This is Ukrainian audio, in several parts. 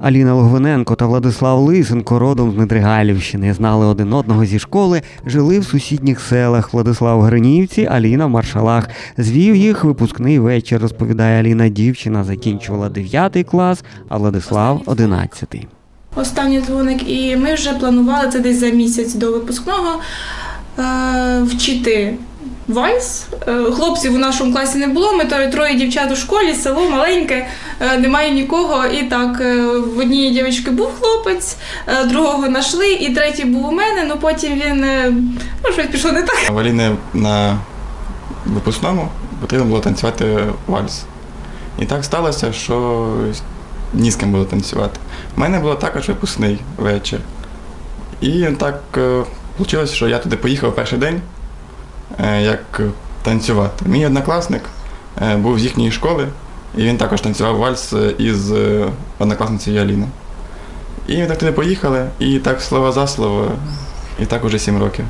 Аліна Логвиненко та Владислав Лисенко родом з Недригайлівщини. Знали один одного зі школи, жили в сусідніх селах. Владислав Гринівці, Аліна в Маршалах. Звів їх випускний вечір, розповідає Аліна. Дівчина закінчувала 9 клас, а Владислав 11. Останній дзвоник, і ми вже планували це десь за місяць до випускного вчити вальс. Е, хлопців у нашому класі не було. Ми троє, троє дівчат у школі, село маленьке, е, немає нікого. І так, е, в одній дівчинки був хлопець, е, другого знайшли, і третій був у мене. Ну потім він е, ну, щось пішло не так. В Аліни на випускному потрібно було танцювати вальс. І так сталося, що ні з ким було танцювати. У мене було також випускний вечір. І так вийшло, що я туди поїхав перший день, е, як танцювати. Мій однокласник е, був з їхньої школи, і він також танцював вальс е, із однокласницею Аліни. І ми так туди поїхали, і так слово за слово, і так уже сім років.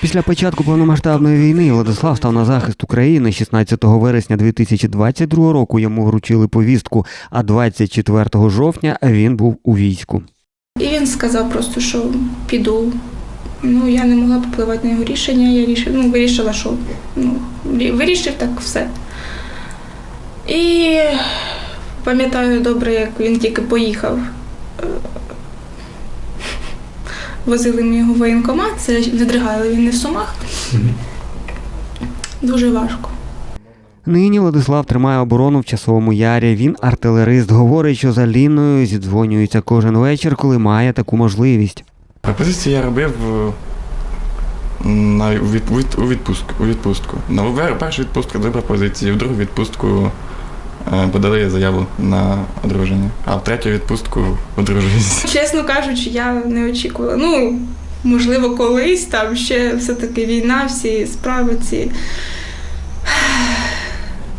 Після початку повномасштабної війни Владислав став на захист України 16 вересня 2022 року. Йому вручили повістку, а 24 жовтня він був у війську. І він сказав просто, що піду. Ну, я не могла попливати на його рішення. Я рішила, ну, вирішила, що ну, вирішив так все. І пам'ятаю добре, як він тільки поїхав. е, Возили ми його в воєнкомат, це відригали він не в сумах. Дуже важко. Нині Владислав тримає оборону в часовому ярі. Він артилерист. Говорить, що за Ліною зідзвонюється кожен вечір, коли має таку можливість. Пропозиції я робив е, на від, від- у відпустку. У відпустку. На першу відпустку дали пропозиції, в другу відпустку е, подали заяву на одруження, а в третю відпустку одружуюсь. Чесно кажучи, я не очікувала. Ну, можливо, колись там ще все-таки війна, всі справи ці.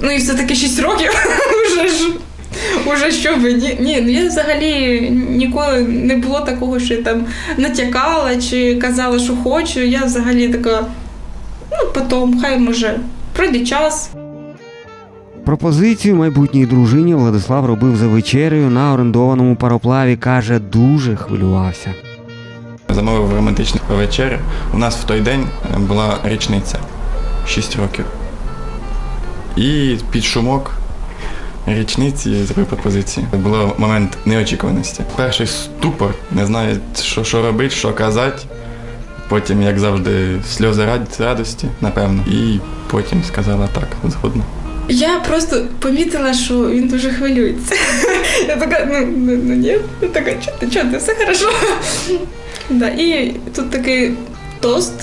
Ну і все-таки 6 років. Уже що ви? Ні, ні, ну я взагалі ніколи не було такого, що я там натякала чи казала, що хочу. Я взагалі така, ну, потім, хай може, пройде час. Пропозицію майбутній дружині Владислав робив за вечерею на орендованому пароплаві. каже, дуже хвилювався. Замовив романтичну вечерю. У нас в той день була річниця 6 років. І під шумок річниці зробив пропозицію. Було момент неочікуваності. Перший ступор, не знаю, що, що робити, що казати. Потім, як завжди, сльози рад- радості, напевно. І потім сказала так, згодна. Я просто помітила, що він дуже хвилюється. Я така, ну, ну, ну ні, я така, чого ти, чого ти, все хорошо. Да, і тут такий тост,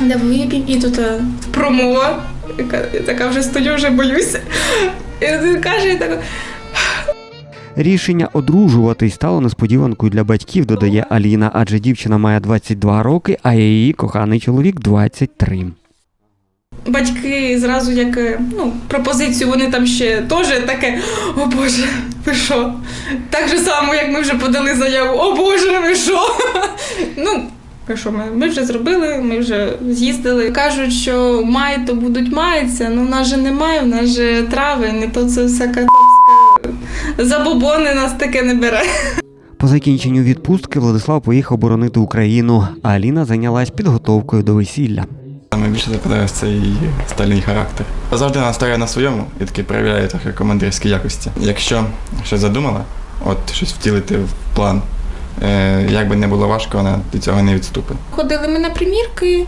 де вип'ємо, і тут е, промова, яка, я така вже стою, вже боюся. І він каже, і така, Рішення одружуватись стало несподіванкою для батьків, додає Аліна, адже дівчина має 22 роки, а її коханий чоловік 23. батьки зразу як е, ну, пропозицію, вони там ще теж таке, о Боже, ви що? Так же само, як ми вже подали заяву, о Боже, ви що? Ну, що ми, ми вже зробили, ми вже з'їздили. Кажуть, що має, то будуть мається, ну в нас же немає, в нас же травень, і то це все катовська забобони нас таке не бере. По закінченню відпустки Владислав поїхав боронити Україну, а Аліна зайнялась підготовкою до весілля. Саме більше западає це її стальний характер. Завжди настояє на своєму і таки проявляє трохи командирські якості. Якщо щось задумала, от щось втілити в план, як би не було важко, вона від цього не відступить. Ходили ми на примірки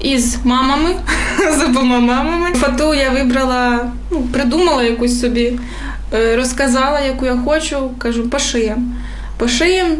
із мамами, з обома мамами. Фату я вибрала, ну, придумала якусь собі, е, розказала, яку я хочу, кажу, пошиєм. Пошиєм.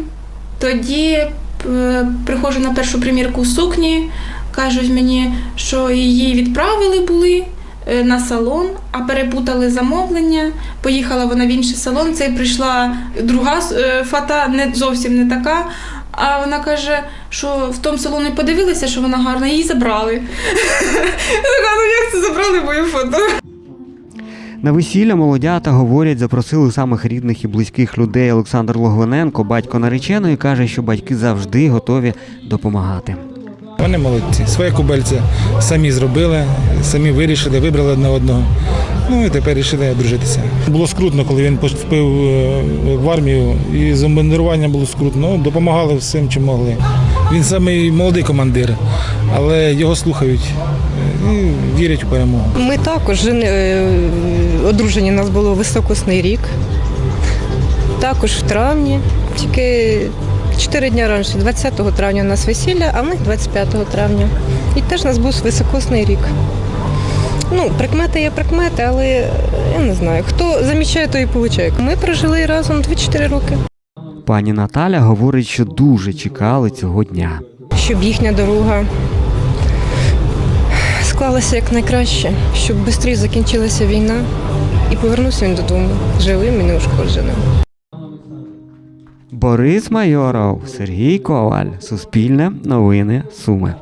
Тоді е, приходжу на першу примірку сукні, кажуть мені, що її відправили були. Е, На салон, а перепутали замовлення. Поїхала вона в інший салон. Це прийшла друга е, фата, не зовсім не така. А вона каже, що в тому салоні подивилися, що вона гарна, її забрали. Ну як це забрали мою фото? На весілля молодята говорять, запросили самих рідних і близьких людей. Олександр Логвиненко, батько нареченої, каже, що батьки завжди готові допомагати. Вони молодці. Своє кубельце самі зробили, самі вирішили, вибрали одне одного. Ну і тепер вирішили одружитися. Було скрутно, коли він поступив е, в армію, і з бомбардуванням було скрутно. Ну, допомагали всім, чим могли. Він самий молодий командир, але його слухають е, і вірять у перемогу. Ми також е, одружені нас було високосний рік. Також в травні, тільки 4 дні раніше, 20 травня у нас весілля, а в них 25 травня. І теж у нас був високосний рік. Ну, прикмети є прикмети, але я не знаю, хто замічає, той і получає. Ми прожили разом 2-4 роки. Пані Наталя говорить, що дуже чекали цього дня. щоб їхня дорога склалася як найкраще, щоб швидше закінчилася війна і повернувся він додому живим і неушкодженим. Борис Майоров, Сергій Коваль, Суспільне, Новини, Суми.